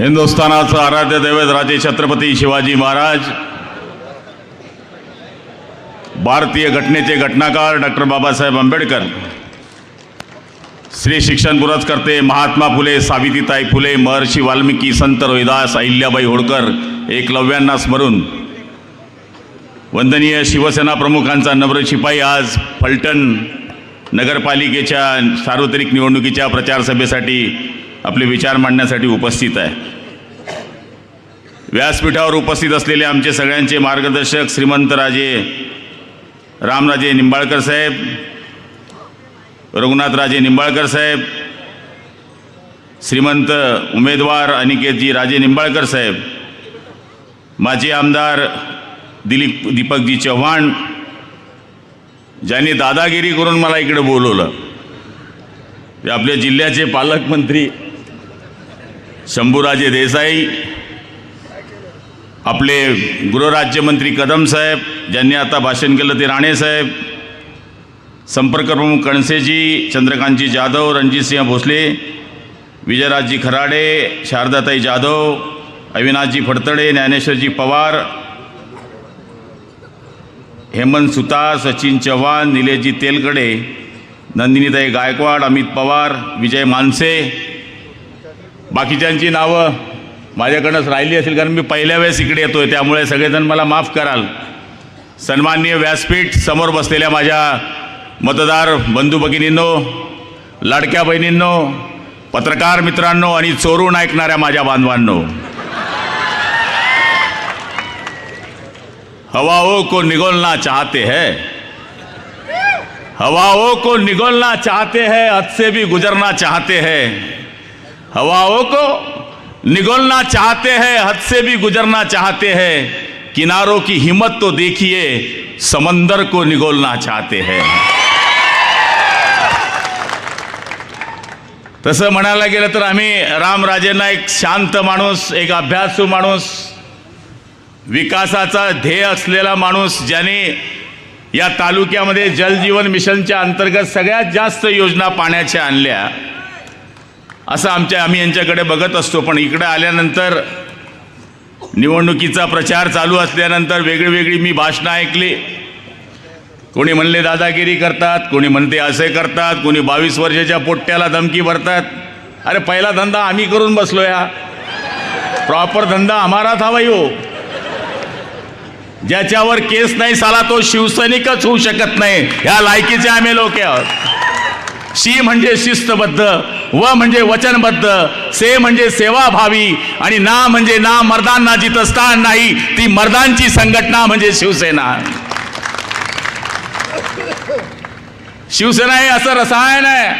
हिंदुस्थानाचं आराध्य दैवत राजे छत्रपती शिवाजी महाराज भारतीय घटनेचे घटनाकार डॉक्टर बाबासाहेब आंबेडकर श्री शिक्षण पुरस्कर्ते महात्मा फुले सावित्रीताई फुले महर्षी वाल्मिकी संत रोहिदास अहिल्याबाई होळकर एकलव्यांना स्मरून. वंदनीय शिवसेना प्रमुखांचा नम्र शिपाई आज फलटण नगरपालिकेच्या सार्वत्रिक निवडणुकीच्या प्रचारसभेसाठी आपले विचार मांडण्यासाठी उपस्थित आहे. व्यासपीठावर उपस्थित असलेले आमचे सगळ्यांचे मार्गदर्शक श्रीमंत राजे रामराजे निंबाळकर साहेब रघुनाथराजे निंबाळकर साहेब श्रीमंत उमेदवार अनिकेतजी राजे निंबाळकर साहेब माजी आमदार दिलीप दीपकजी चव्हाण ज्यांनी दादागिरी करून मला इकडे बोलवलं. ते आपल्या जिल्ह्याचे पालकमंत्री शंभूराजे देसाई आपले गृहराज्यमंत्री कदम साहेब ज्यांनी आता भाषण केलं ते राणे साहेब संपर्कप्रमुख कणसेजी चंद्रकांतजी जाधव रणजितसिंह भोसले विजयराजजी खराडे शारदाताई जाधव अविनाशजी फडतडे ज्ञानेश्वरजी पवार हेमंत सुतार सचिन चव्हाण निलेशजी तेलकडे नंदिनीताई गायकवाड अमित पवार विजय मानसे बाकीच्यांची नावं माझ्याकडनंच राहिली असेल कारण मी पहिल्या वेळेस इकडे येतो आहे त्यामुळे सगळेजण मला माफ कराल. सन्माननीय व्यासपीठ समोर बसलेल्या माझ्या मतदार बंधू भगिनींनो लाडक्या बहिणींनो पत्रकार मित्रांनो आणि चोरून ऐकणाऱ्या माझ्या बांधवांनो. हवाओं को निगोलना चाहते हैं. हवाओं को निगोलना चाहते हैं हद से भी गुजरना चाहते हैं. हवाओं हो को। निगोलना चाहते हैं हद से भी गुजरना चाहते हैं। किनारों की हिम्मत तो देखिए समंदर को निगोलना चाहते हैं। तसं म्हणायला गेलं तर आम्ही रामराजेंना एक शांत माणूस एक अभ्यासू माणूस विकासाचा ध्येय असलेला माणूस ज्याने या तालुक्यामध्ये जलजीवन मिशनच्या अंतर्गत सगळ्यात जास्त योजना पाण्याच्या आणल्या. असं आमच्या आम्ही यांच्याकडे बघत असतो. पण इकडे आल्यानंतर निवडणुकीचा प्रचार चालू असल्यानंतर वेगळी वेगळी मी भाषणं ऐकली. कोणी म्हणले दादागिरी करतात कोणी म्हणते असे करतात कोणी बावीस वर्षाच्या पोट्ट्याला धमकी भरतात. अरे पहिला धंदा आम्ही करून बसलो या. प्रॉपर धंदा आम्हालाच था हो ज्याच्यावर केस नाही साला तो शिवसैनिकच होऊ शकत नाही. ह्या लायकीचे आम्ही लोक आहोत. शी म्हणजे शिस्तबद्ध व म्हणजे वचनबद्ध से म्हणजे सेवाभावी आणि ना म्हणजे ना मर्दांना जिथं स्थान नाही ती मर्दांची संघटना म्हणजे शिवसेना. शिवसेना हे असं रसायन आहे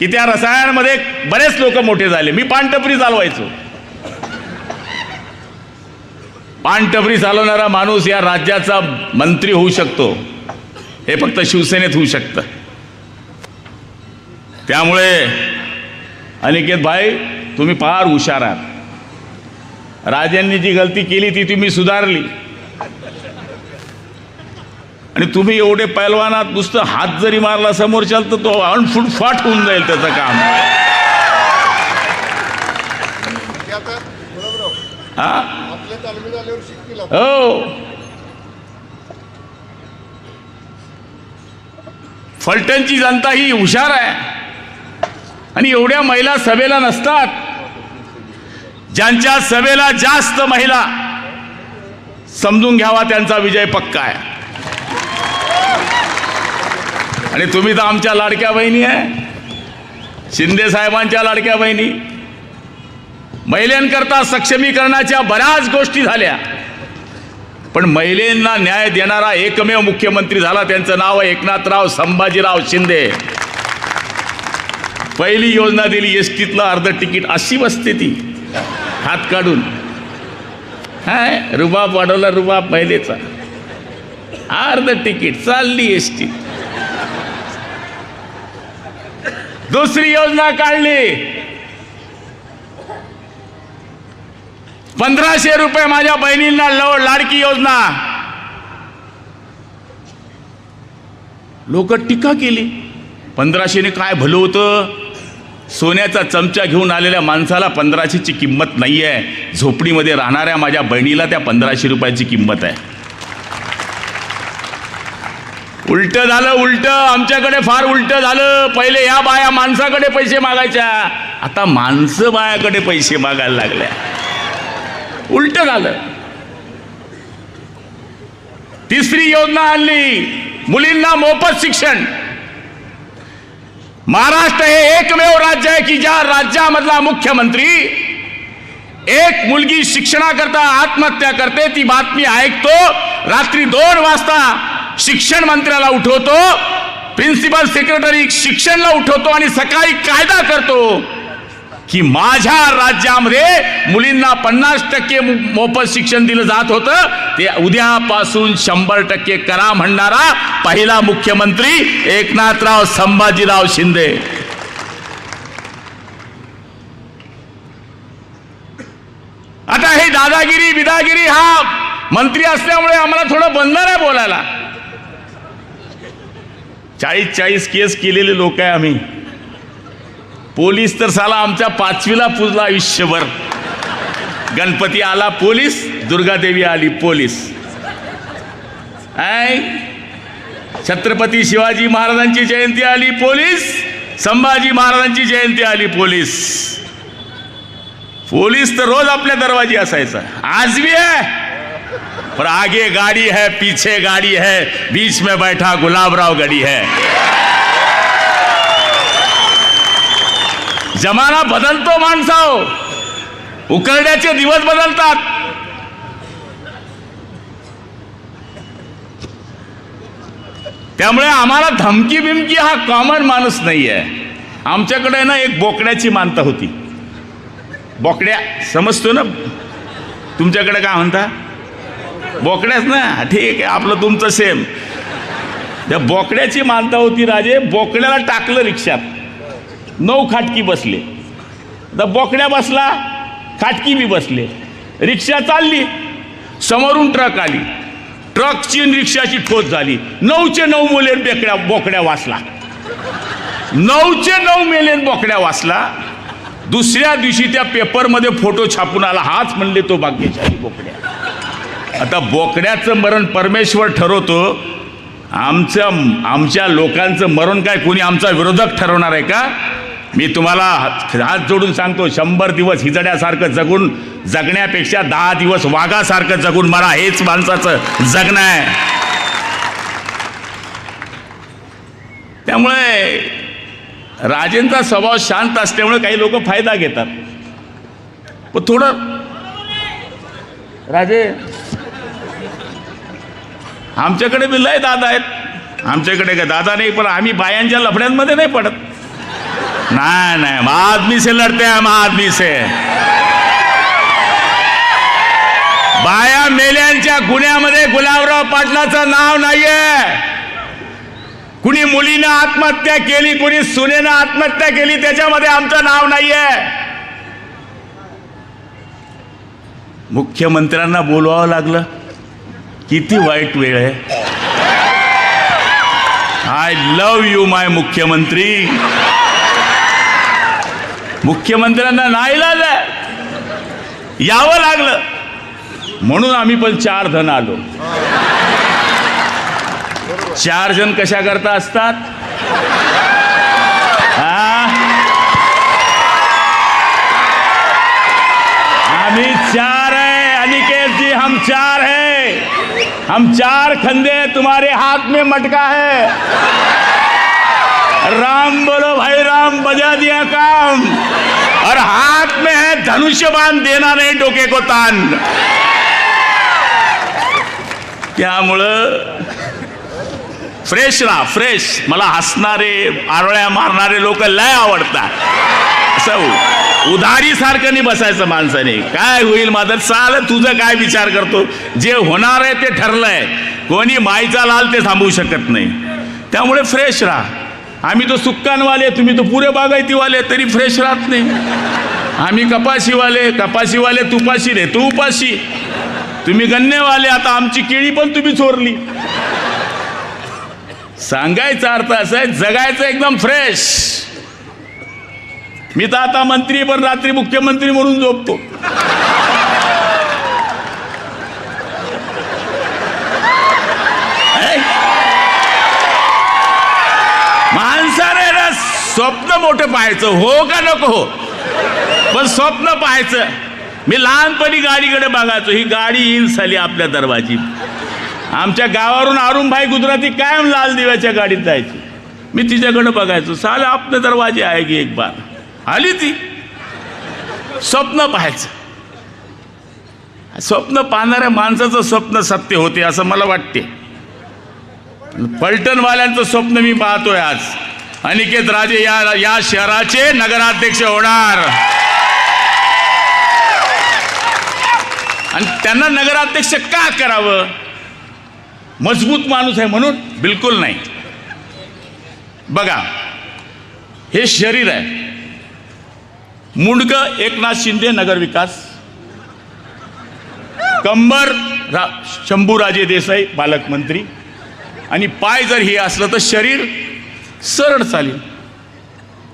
की त्या रसायनामध्ये बरेच लोक मोठे झाले. मी पानटपरी चालवायचो. पानटपरी चालवणारा माणूस या राज्याचा मंत्री होऊ शकतो. हे फक्त शिवसेनेत होऊ शकतं. त्यामुळे अनिकेत भाई तुम्ही फार हुशार आहात. राजांनी जी गलती केली ती तुम्ही सुधारली. आणि तुम्ही एवढे पैलवानात नुसतं हात जरी मारला समोरच्याला तर तो अनफुट फाट होऊन जाईल त्याचं काम. हा. हो. फलटणची जनता ही हुशार आहे. आणि एवढ्या महिला सभेला नसतात. ज्यांच्या सभेला जास्त महिला समजून घ्यावा त्यांचा विजय पक्का आहे. आणि तुम्ही तर आमच्या लाडक्या बहिणी आहे. शिंदे साहेबांच्या लाडक्या बहिणी. महिलांकरता सक्षमीकरणाच्या बऱ्याच गोष्टी झाल्या. पण महिलांना न्याय देणारा एकमेव मुख्यमंत्री झाला. त्यांचं नाव आहे एकनाथराव संभाजीराव शिंदे. पहिली योजना दिली एस टीतलं अर्ध तिकीट अशी बसते ती. हात काढून. हाय रुबाब वाढवला रुबाब पहिलेचा. अर्ध तिकीट चालली एस टी दुसरी योजना काढली. पंधराशे रुपये माझ्या बहिणींना लव लाडकी योजना. लोक टीका केली. पंधराशेने काय भलं होतं? सोन्याचा चमचा घेऊन आलेल्या माणसाला पंधराशेची किंमत नाही आहे झोपडीमध्ये राहणाऱ्या माझ्या बहिणीला त्या पंधराशे रुपयाची किंमत आहे. उलट झालं उलट. आमच्याकडे फार उलट झालं. पहिले या बाया माणसाकडे पैसे मागायच्या. आता माणसं बायाकडे पैसे मागायला लागल्या. उलट झालं. तिसरी योजना आणली. मुलींना मोफत शिक्षण. महाराष्ट्र हे एकमेव राज्य आहे की ज्या राज्यामधला मुख्यमंत्री एक मुलगी शिक्षणाकरता आत्महत्या करते ती बातमी ऐकतो रात्री दोन वाजता शिक्षण मंत्र्याला उठवतो प्रिन्सिपल सेक्रेटरी शिक्षणला उठवतो आणि सकाळी कायदा करतो. की माझ्या राज्यामध्ये मुलींना पन्नास टक्के मोफत शिक्षण दिलं जात होतं. ते उद्यापासून शंभर टक्के करा म्हणणारा पहिला मुख्यमंत्री एकनाथराव संभाजीराव शिंदे. आता हे दादागिरी बिदागिरी हा मंत्री असल्यामुळे आम्हाला थोडं बंधन आहे बोलायला. चाळीस चाळीस केस केलेले लोक आहे आम्ही. पोलीस तर साला आमच्या पाचवीला पुजला आयुष्यभर. गणपती आला पोलीस, दुर्गादेवी आली पोलीस. ऐ? छत्रपती शिवाजी महाराजांची जयंती आली पोलीस, संभाजी महाराजांची जयंती आली पोलीस. पोलीस तर रोज आपल्या दरवाजी असायचा. आज भी है पर आगे गाड़ी है, पीछे गाड़ी है, बीच में बैठा गुलाबराव गड़ी है. जमाना बदलतो माणसाओ उकरड्याचे दिवस बदलतात. त्यामुळे आम्हाला धमकी बिमकी हा कॉमन माणूस नाही आहे आमच्याकडे ना एक बोकड्याची मानता होती. बोकड्या समजतो ना? तुमच्याकडे काय म्हणता? बोकड्याच ना? ठीक आहे आपलं तुमचं सेम त्या बोकड्याची मानता होती राजे बोकड्याला टाकलं रिक्षात. नऊ खाटकी बसले. तर बोकड्या बसला खाटकी बी बसले. रिक्षा चालली समोरून ट्रक आली. ट्रकची रिक्षाची ठोस झाली. नऊचे नऊ मुले बेकड्या बोकड्या वाचला. नऊचे नऊ मेलेन बोकड्या वाचला. दुसऱ्या दिवशी त्या पेपरमध्ये फोटो छापून आला. हाच म्हणले तो भाग्यशाली बोकड्या. आता बोकड्याचं मरण परमेश्वर ठरवतो. आमचं आमच्या लोकांचं मरण काय कोणी आमचा विरोधक ठरवणार आहे का? मी तुम्हाला हात जोडून सांगतो शंभर दिवस हिजड्यासारखं जगून जगण्यापेक्षा दहा दिवस वाघासारखं जगून मला हेच माणसाचं जगणं आहे. त्यामुळे राजेंचा स्वभाव शांत असल्यामुळे काही लोक फायदा घेतात. पण थोडं राजे आमच्याकडे बी लय दादा आहेत. आमच्याकडे काय दादा नाही पण आम्ही बायांच्या लफड्यांमध्ये नाही पडत. नाही नाही हम आदमी से लढते हम आदमी से। बाया मेल्यांच्या गुन्ह्यामध्ये गुलाबराव पाटलाचं नाव नाहीये. कुणी मुलीनं आत्महत्या केली कुणी सुनेनं आत्महत्या केली त्याच्यामध्ये आमचं नाव नाहीये. मुख्यमंत्र्यांना बोलवावं लागलं. किती वाईट वेळ आहे. आय लव यू माय मुख्यमंत्री. मुख्यमंत्र्यांना नाही लागलं. यावं लागलं. म्हणून आम्ही पण चार जण आलो. चार जण कशा करता असतात? हा? आम्ही चार है अनिकेत जी हम चार है. हम चार खंदे तुम्हारे हाथ में मटका है. राम बोलो भाई राम बजा दिया काम। और हाथ में है धनुष्य बांध देना नहीं डोके को तान। त्यामुळं फ्रेश राहा फ्रेश। मला हसणारे आरोळ्या मारणारे लोक लय आवडतात. असं उधारी सारखं नाही बसायचं माणसाने. काय होईल माझं चाल तुझं काय विचार करतो? जे होणार आहे ते ठरलंय. कोणी माईचा लाल ते थांबवू शकत नाही. त्यामुळे फ्रेश राहा. आम्ही तो सुक्कानवाले तुम्ही तो पुरे बागायतीवाले तरी फ्रेश राहत नाही. आम्ही कपाशीवाले कपाशीवाले तुपाशी रे तू उपाशी. तुम्ही गन्नेवाले आता आमची केळी पण तुम्ही चोरली. सांगायचा अर्थ असा आहे जगायचं एकदम फ्रेश मी तर आता मंत्री पण रात्री मुख्यमंत्री म्हणून झोपतो है? माणसाने ना स्वप्न मोठं पाहायचं. हो का नको? हो पण स्वप्न पाहायचं. मी लहानपणी गाडीकडे बघायचो. ही गाडी येईल साली आपल्या दरवाजी आमच्या गावावरून अरुणभाई गुजराती कायम लाल दिव्याच्या गाडीत जायची. मी तिच्याकडे बघायचो. साल आपले दरवाजे आहे की एक बार? आली ती. स्वप्न पाहायचं. स्वप्न पाहणाऱ्या माणसाचं स्वप्न सत्य होते असं मला वाटते. पलटणवाल्यांचं स्वप्न मी पाहतोय आज. अनिकेत राजे या या शहराचे नगराध्यक्ष होणार. आणि त्यांना नगराध्यक्ष का करावं? मजबूत माणूस आहे म्हणून बिलकुल नाही. बघा हे शरीर आहे. मुंडक एकनाथ शिंदे नगरविकास कंबर रा शंभूराजे देसाई पालकमंत्री. आणि पाय जर हे असलं तर शरीर सरळ चालेल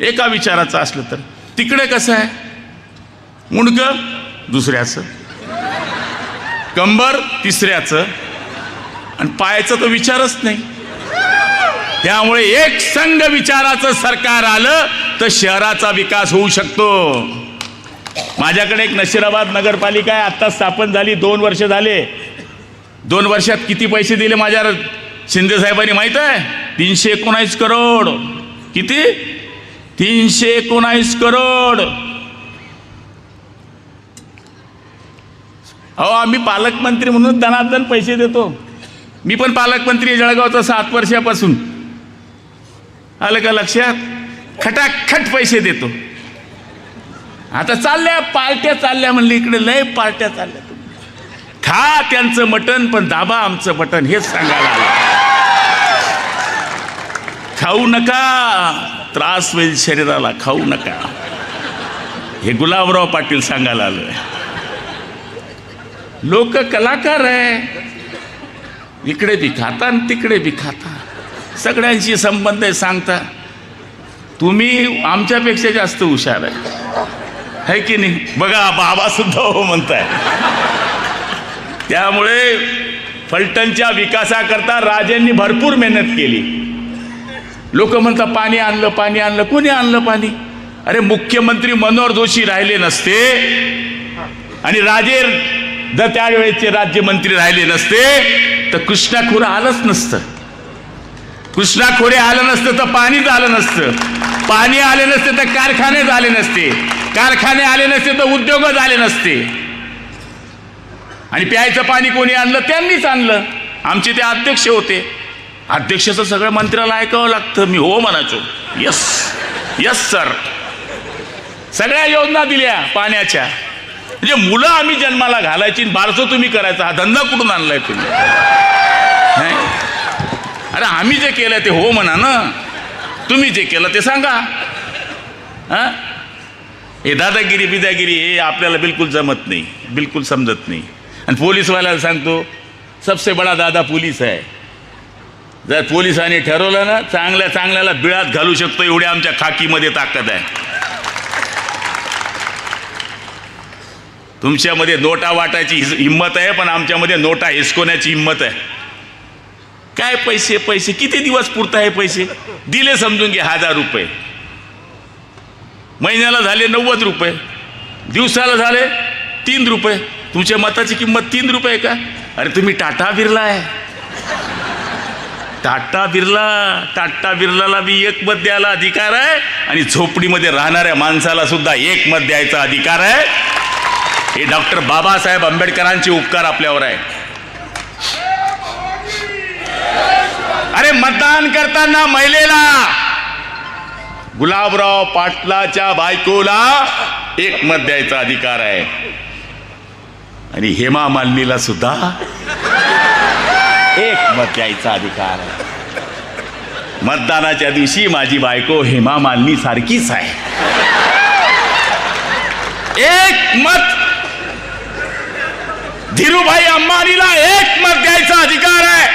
एका विचाराचं असलं तर. तिकडे कसं आहे? मुंडकं दुसऱ्याचं. कंबर तिसऱ्याचं. आणि पायाचा तर विचारच नाही. त्यामुळे एक संघ विचाराचं सरकार आलं तर शहराचा विकास होऊ शकतो. माझ्याकडे एक नशिराबाद नगरपालिका आहे. आत्ता स्थापन झाली. दोन वर्ष झाले. दोन वर्षात किती पैसे दिले माझ्या शिंदे साहेबांनी माहीत आहे? तीनशे एकोणावीस करोड. किती? तीनशे एकोणावीस करोड. अहो आम्ही पालकमंत्री म्हणून दनादन पैसे देतो. मी पण पालकमंत्री जळगावचा सात वर्षापासून. आलं का लक्षात? खटाखट पैसे देतो. आता चालल्या पार्ट्या चालल्या म्हणले इकडे लय पार्ट्या चालल्या. खा त्यांचं मटण पण दाबा आमचं बटन हेच सांगायला आलं. खाऊ नका. त्रास होईल शरीराला खाऊ नका. हे गुलाबराव पाटील सांगायला आलोय. लोक कलाकार आहे. इकडे बी खाता आणि तिकडे बी खाता. सगळ्यांशी संबंध आहे सांगता. तुम्ही आमच्यापेक्षा जास्त हुशार आहे. है की नाही? बघा बाबा सुद्धा हो म्हणताय. त्यामुळे फलटणच्या विकासाकरता राजेंनी भरपूर मेहनत केली. लोक म्हणतात पाणी आणलं पाणी आणलं. कोणी आणलं पाणी? अरे मुख्यमंत्री मनोहर जोशी राहिले नसते. आणि राजे जर त्यावेळेचे राज्यमंत्री राहिले नसते तर कृष्णा खोरं आलंच नसतं. कृष्णा खोरे आलं नसतं तर पाणीच आलं नसतं. पाणी आले नसते तर कारखाने झाले नसते. कारखाने आले नसते तर उद्योग झाले नसते. आणि प्यायचं पाणी कोणी आणलं? त्यांनीच आणलं. आमचे ते अध्यक्ष होते. अध्यक्षाचं सगळं मंत्र्याला ऐकावं लागतं. मी हो म्हणायचो. यस यस सर सगळ्या योजना दिल्या पाण्याच्या. म्हणजे मुलं आम्ही जन्माला घालायची आणि तुम्ही करायचा. हा धंदा कुठून आणलाय तुम्ही? अरे आम्ही जे केलं ते हो म्हणा ना. तुम्ही जे केलं ते सांगा. हा? हे दादागिरी बिदागिरी हे आपल्याला बिलकुल जमत नाही. बिलकुल समजत नाही. आणि पोलीसवाल्याला सांगतो सबसे बडा दादा पोलीस आहे. जर पोलिसांनी ठरवलं ना चांगल्या चांगल्याला बिळात घालू शकतो एवढी आमच्या खाकीमध्ये ताकद आहे. तुमच्यामध्ये नोटा वाटायची हिंमत आहे पण आमच्यामध्ये नोटा हिसकोण्याची हिंमत आहे. काय पैसे पैसे? किती दिवस पुरत आहे पैसे? दिले समजून घे हजार रुपये. महिन्याला झाले नव्वद रुपये. दिवसाला झाले तीन रुपये. तुमच्या मताची किंमत तीन रुपये का? अरे तुम्ही टाटा बिरला आहे. टाटा बिर्ला टाटा बिर्लाला बी एक मत द्यायला अधिकार आहे आणि झोपडीमध्ये राहणाऱ्या माणसाला सुद्धा एक मत द्यायचा अधिकार आहे. हे डॉक्टर बाबासाहेब आंबेडकरांचे उपकार आपल्यावर आहे अरे मतदान करताना महिलेला गुलाबराव पाटलाच्या बायकोला एक मत द्यायचा अधिकार आहे. आणि हेमा मालिनीला सुद्धा. एक मत द्यायचा अधिकार मतदानाच्या दिवशी माझी बायको हेमा मालिनी सारखीच आहे. एक मत. धीरूभाई अंबानीला एक मत द्यायचा अधिकार आहे.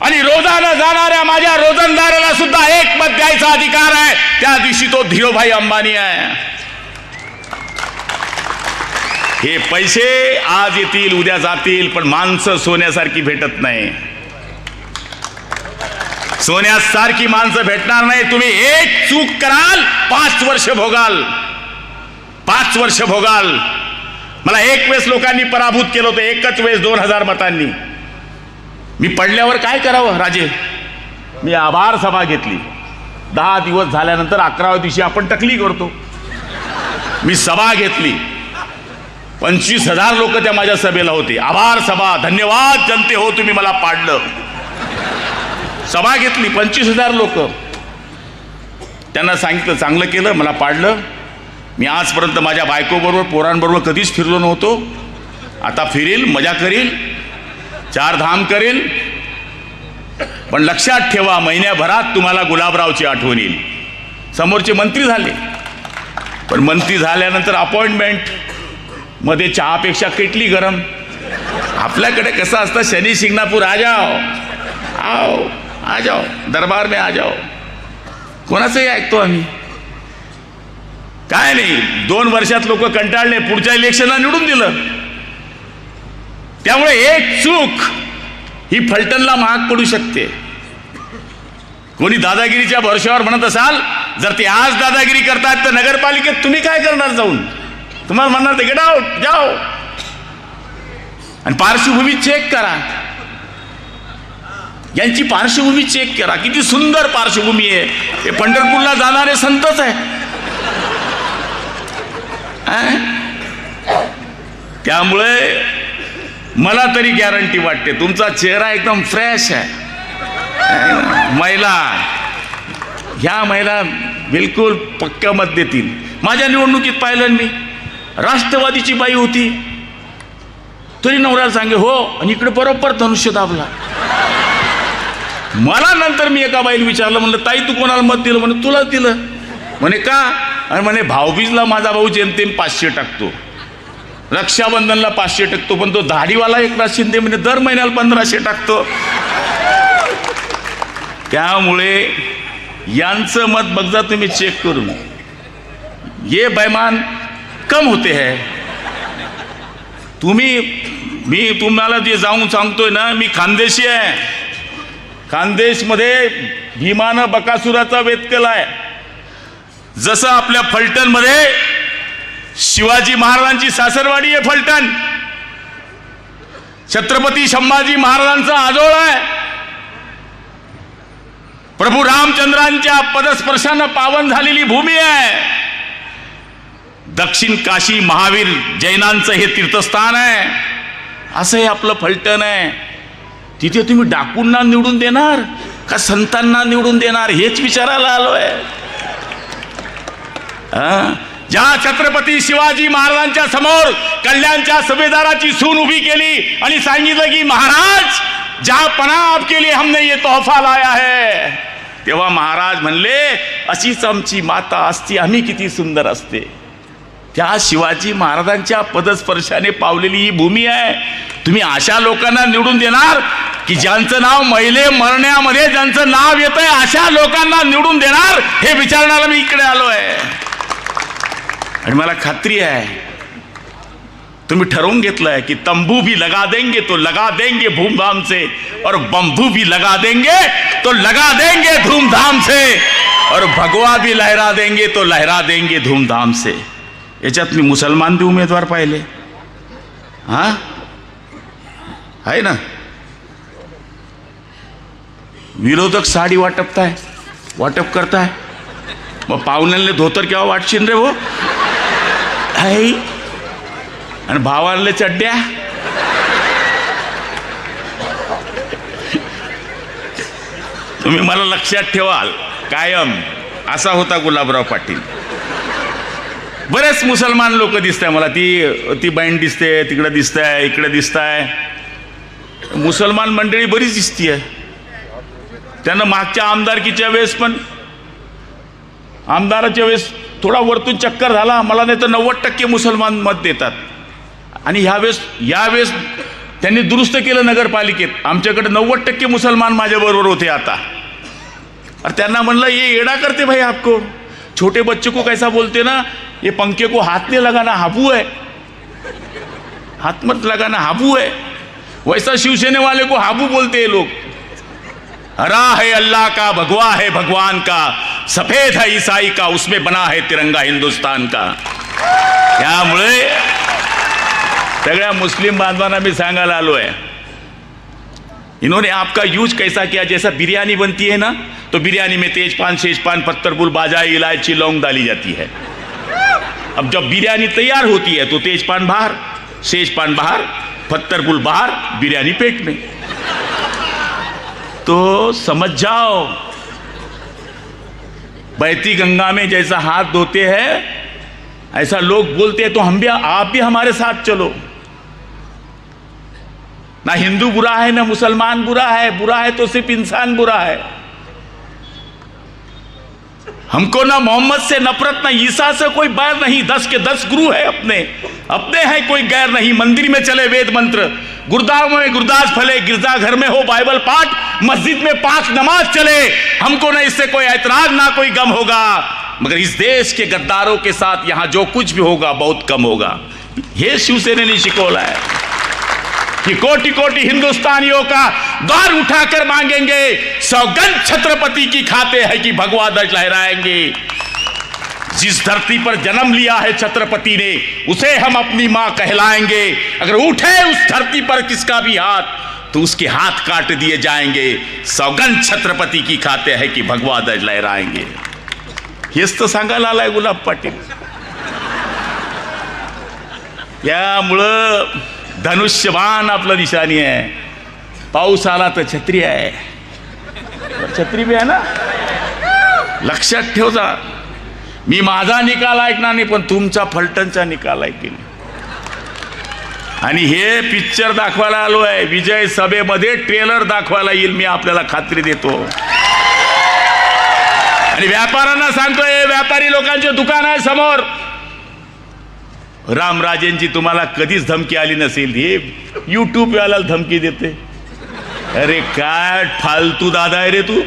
आणि रोजानं जाणाऱ्या माझ्या रोजंदाराला सुद्धा एक मत द्यायचा अधिकार आहे. त्या दिवशी तो धीरूभाई अंबानी आहे. हे पैसे आज येतील उद्या जातील पण माणसं सोन्यासारखी भेटत नाही. सोन्यासारखी माणसं भेटणार नाही. तुम्ही एक चूक कराल पाच वर्ष भोगाल. पाच वर्ष भोगाल. मला एक वेळेस लोकांनी पराभूत केलं होतं एकच वेळेस दोन हजार मतांनी. मी पडल्यावर काय करावं राजे? मी आभार सभा घेतली. दहा दिवस झाल्यानंतर अकराव्या दिवशी आपण टकली करतो. मी सभा घेतली. पंचवीस हजार लोक त्या माझ्या सभेला होते. आभार सभा धन्यवाद जनते हो तुम्ही मला पाडलं. सभा घेतली पंचवीस हजार लोक. त्यांना सांगितलं चांगलं केलं मला पाडलं. मी आजपर्यंत माझ्या बायकोबरोबर पोरांबरोबर कधीच फिरलो नव्हतो. आता फिरील मजा करील चार धाम करेल. पण लक्षात ठेवा महिन्याभरात तुम्हाला गुलाबरावची आठवण येईल. समोरचे मंत्री झाले. पण मंत्री झाल्यानंतर अपॉइंटमेंट मध्ये चहापेक्षा किटली गरम. आपल्याकडे कसं असतं शनी शिंगणापूर आ जाओ. आओ आ जाओ. दरबार में आ जाओ. कोणाचंही ऐकतो आम्ही. काय नाही दोन वर्षात लोक कंटाळले पुढच्या इलेक्शनला निवडून दिलं. त्यामुळे एक चूक ही फलटणला महाग पडू शकते. कोणी दादागिरीच्या भरोश्यावर म्हणत असाल जर ते आज दादागिरी करतात तर नगरपालिकेत तुम्ही काय करणार जाऊन? तुम्हाला म्हणणार ते गेट आउट जाओ. आणि पार्श्वभूमी चेक करा. यांची पार्श्वभूमी चेक करा. किती सुंदर पार्श्वभूमी आहे. हे पंढरपूरला जाणारे संतच आहे त्यामुळे मला तरी गॅरंटी वाटते तुमचा चेहरा एकदम फ्रेश आहे. महिला ह्या महिला बिलकुल पक्क्या मत देतील. माझ्या निवडणुकीत पाहिलं मी. राष्ट्रवादीची बाई होती. तरी नवऱ्याला सांगे हो आणि इकडे बरोबर धनुष्य दाबला. मला नंतर मी एका बाईला विचारलं म्हणलं ताई तू कोणाला मत दिलं? म्हणे तुला दिलं. म्हणे का? आणि म्हणे भाऊबीजला माझा भाऊ जेमतेम पाचशे टाकतो. रक्षाबंधनला पाचशे टाकतो पण तो धाडीवाला एकनाथ शिंदे म्हणजे दर महिन्याला पंधराशे टाकतो. त्यामुळे यांचं मत बघजा तुम्ही चेक करून. ये बैमान कम होते है। तुम्ही मी तुम्हाला जे जाऊन सांगतोय ना मी खानदेशी आहे। खानदेशमध्ये भीमानं बकासुराचा वेध केलाय। जसं आपल्या फलटणमध्ये शिवाजी महाराजांची सासरवाडी आहे फलटण। छत्रपती संभाजी महाराजांचा आजोळ आहे। प्रभू रामचंद्रांच्या पदस्पर्शानं पावन झालेली भूमी आहे। दक्षिण काशी महावीर जैनांचं हे तीर्थस्थान आहे. असं हे आपलं फलटण आहे. तिथे तुम्ही डाकूंना निवडून देणार का संतांना निवडून देणार हेच विचारायला आलोय. आहे ज्या छत्रपती शिवाजी महाराजांच्या समोर कल्याणच्या सुभेदाराची सून उभी केली आणि सांगितलं की महाराज ज्या पना आपके लिए हमने ये तोहफा लाया है. तेव्हा महाराज म्हणले अशीच आमची माता असती आम्ही किती सुंदर असते. त्या शिवाजी महाराजांच्या पदस्पर्शाने पावलेली ही भूमी आहे. तुम्ही अशा लोकांना निवडून देणार की ज्यांचं नाव महिले मरण्यामध्ये ज्यांचं नाव येत आहे अशा लोकांना निवडून देणार हे विचारण्याला मी इकडे आलो आहे. आणि मला खात्री आहे तुम्ही ठरवून घेतलंय की तंबू भी लगा देंगे तो लगा देंगे धूमधाम से और बंबू भी लगा देंगे तो लगा देंगे धूमधाम से और भगवा भी लहरा देंगे तो लहरा देंगे धूमधाम से। याच्यात मी मुसलमान बी उमेदवार पाहिले. हां? आहे ना? विरोधक साडी वाटपताय वाटप करताय. मग पाहुण्यांना धोतर केव्हा वाटशील रे हो आहे आणि भावांना चड्ड्या? तुम्ही मला लक्षात ठेवाल कायम. असा होता गुलाबराव पाटील. बरेच मुसलमान लोक दिसत आहे मला. ती ती बँड दिसते तिकडं दिसत आहे इकडं दिसत आहे मुसलमान मंडळी बरीच दिसती आहे त्यांना मागच्या आमदारकीच्या वेळेस पण आमदाराच्या वेळेस थोडा वरतून चक्कर झाला. मला नाही तर नव्वद टक्के मुसलमान मत देतात. आणि ह्यावेळेस यावेळेस त्यांनी दुरुस्त केलं नगरपालिकेत. आमच्याकडे नव्वद टक्के मुसलमान माझ्याबरोबर होते आता. अरे त्यांना म्हणलं ये येडा करते भाई आपको. छोटे बच्चे को कैसा बोलते ना ये पंखे को हाथ नहीं लगाना हाबू है। हाथ मत लगाना हाबू है। वैसा शिवसेना वाले को हाबू बोलते हैं लोग। हरा है अल्लाह का, भगवा है भगवान का, सफ़ेद है ईसाई का, उसमें बना है तिरंगा हिंदुस्तान का। त्यामुळे सगळ्या मुस्लिम बांधवांना मी सांगायला आलो है। इन्होंने आपका यूज़ कैसा किया? जैसा बिरयानी बनती है ना तो बिरयानी में तेजपान, शेजपान पत्थरपुल बाजाई इलायची, लौंग डाली जाती है। अब जब बिरयानी तैयार होती है तो तेजपान बाहर शेजपान बाहर पत्थरपुल बाहर, बिरयानी पेट में। तो समझ जाओ बहती गंगा में जैसा हाथ धोते हैं, ऐसा लोग बोलते हैं तो हम भी, आप भी हमारे साथ चलो। ना हिंदू बुरा है, ना मुसलमान बुरा है बुरा है तो सिर्फ़ इंसान बुरा है। हमको ना मोहम्मद से नफरत, ना ईसा से कोई बैर नहीं। दस के दस गुरु है अपने। अपने हैं, कोई गैर नहीं। मंदिर में चले वेद मंत्र। गुरुद्वारों में गुरदास फले गिरजा घर में हो बाइबल पाठ, मस्जिद में पाँच नमाज़ चले। हमको ना इससे कोई ऐतराज, ना कोई गम होगा। मगर इस देश के गद्दारों के साथ यहाँ जो कुछ भी होगा, बहुत कम होगा। ये शिवसेना ने शिकोला है। कि कोटि कोटि हिंदुस्तानियों का द्वार उठाकर मांगेंगे। सौगंध छत्रपति की खाते हैं कि भगवा ध्वज लहराएँगे। जिस धरती पर जन्म लिया है छत्रपति ने, उसे हम अपनी माँ कहलाएँगे। अगर उठे उस धरती पर किसका भी हाथ तो उसके हाथ काट दिए जाएँगे। सौगंध छत्रपति की खाते है कि भगवा ध्वज लहराएँगे। हेच तर सांगायला आलाय गुलाब पाटील। यामुळं धनुष्यबाण आपलं निशाणी आहे. पाऊस आला तर छत्री आहे. छत्री बी आहे ना? लक्षात ठेव जा. मी माझा निकाल ऐकणार नाही पण तुमचा फलटणचा निकाल ऐकेन. आणि हे पिक्चर दाखवायला आलो आहे. विजय सभेमध्ये ट्रेलर दाखवायला येईल मी आपल्याला खात्री देतो. आणि व्यापाऱ्यांना सांगतोय व्यापारी लोकांचे दुकान आहे समोर. रामराजेंची तुम्हाला कधीच धमकी आली नसेल. हे युट्यूबवाला धमकी देते. अरे काय फालतू दादा आहे रे तू?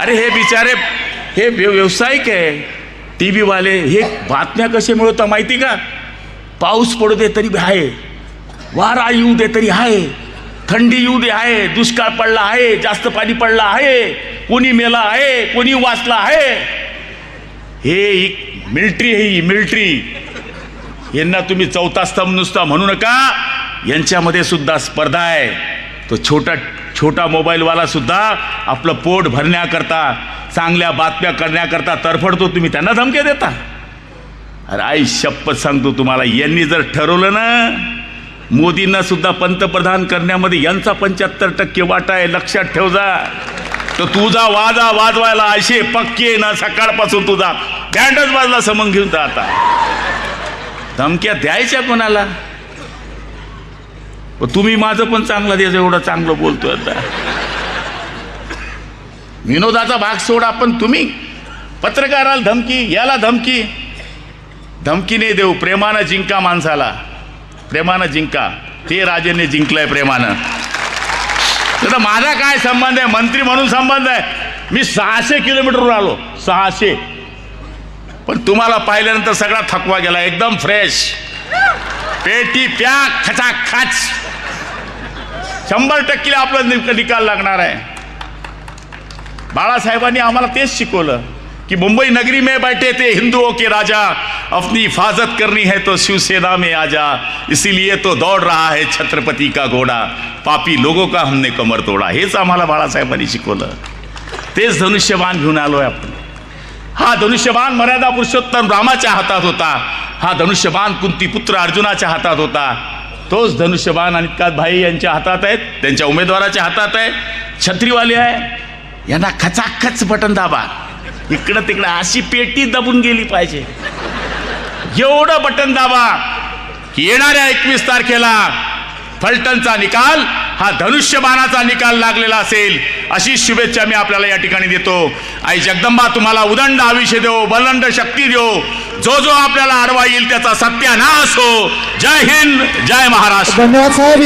अरे हे बिचारे हे व्यावसायिक आहे. टी व्हीवाले हे बातम्या कसे मिळवतात माहिती का? पाऊस पडू दे तरी आहे. वारा येऊ दे तरी आहे. थंडी येऊ दे आहे. दुष्काळ पडला आहे. जास्त पाणी पडला आहे. कोणी मेला आहे कोणी वाचला आहे हे मिलिटरी आहे ही मिलिटरी यांना तुम्ही चौथा स्तंभ नुसता म्हणू नका यांच्यामध्ये सुद्धा स्पर्धा आहे. तो छोटा छोटा मोबाईलवाला सुद्धा आपलं पोट भरण्याकरता चांगल्या बातम्या करण्याकरता तरफडतो तुम्ही त्यांना धमक्या देता. अरे आई शपथ सांगतो तुम्हाला यांनी जर ठरवलं ना मोदींना सुद्धा पंतप्रधान करण्यामध्ये यांचा पंच्याहत्तर टक्के वाटा आहे लक्षात ठेव जा तर तुझा वाजा वाजवायला असे पक्के ना सकाळपासून तुझा. बँडच वाजला समन घेऊन जा आता. धमक्या द्यायच्या कोणाला? तुम्ही माझं पण चांगलं द्यायचं एवढं चांगलं बोलतोय आता. विनोदाचा भाग सोडा पण तुम्ही. पत्रकाराला धमकी याला धमकी. धमकी नाही देऊ प्रेमानं जिंका माणसाला. प्रेमानं जिंका. ते राजेने जिंकलंय प्रेमानं. तर माझा काय संबंध आहे? मंत्री म्हणून संबंध आहे. मी सहाशे किलोमीटरवर आलो. सहाशे. पण तुम्हाला पाहिल्यानंतर सगळा थकवा गेला. एकदम फ्रेश पेटी प्याक खचाखच. शंभर टक्के आपला निकाल लागणार आहे. बाळासाहेबांनी आम्हाला तेच शिकवलं. कि मुंबई नगरी में बैठे थे हिंदुओं के राजा। अपनी हिफाजत करनी है तो शिवसेना में आजा इसीलिए तो दौड़ रहा है छत्रपति का घोडा। पापी लोगों का हमने कमर तोडा। हेच आम्हाला बाळासाहेबांनी शिकवलं तेच धनुष्यबाण घेऊन आलोय आपण हा धनुष्यबाण मर्यादा पुरुषोत्तम रामाच्या हातात होता। हा धनुष्यबाण कुंतीपुत्र अर्जुनाच्या हातात होता। तोच धनुष्यबाण अनितकात भाई यांच्या हातात आहेत त्यांच्या उमेदवाराच्या हातात आहे छत्रीवाले आहे। यांना खचाखच बटन दाबा। इकडं तिकडं अशी पेटी दबून गेली पाहिजे. एवढं बटन दाबा की येणाऱ्या एकवीस तारखेला फलटणचा निकाल हा धनुष्यबाणाचा निकाल लागलेला असेल अशी शुभेच्छा मी आपल्याला या ठिकाणी देतो. आई जगदंबा तुम्हाला उदंड आयुष्य देव बलंड शक्ती देव. जो जो आपल्याला आडवा येईल त्याचा सत्यानाश हो. जय हिंद जय महाराष्ट्र. धन्यवाद साहेब.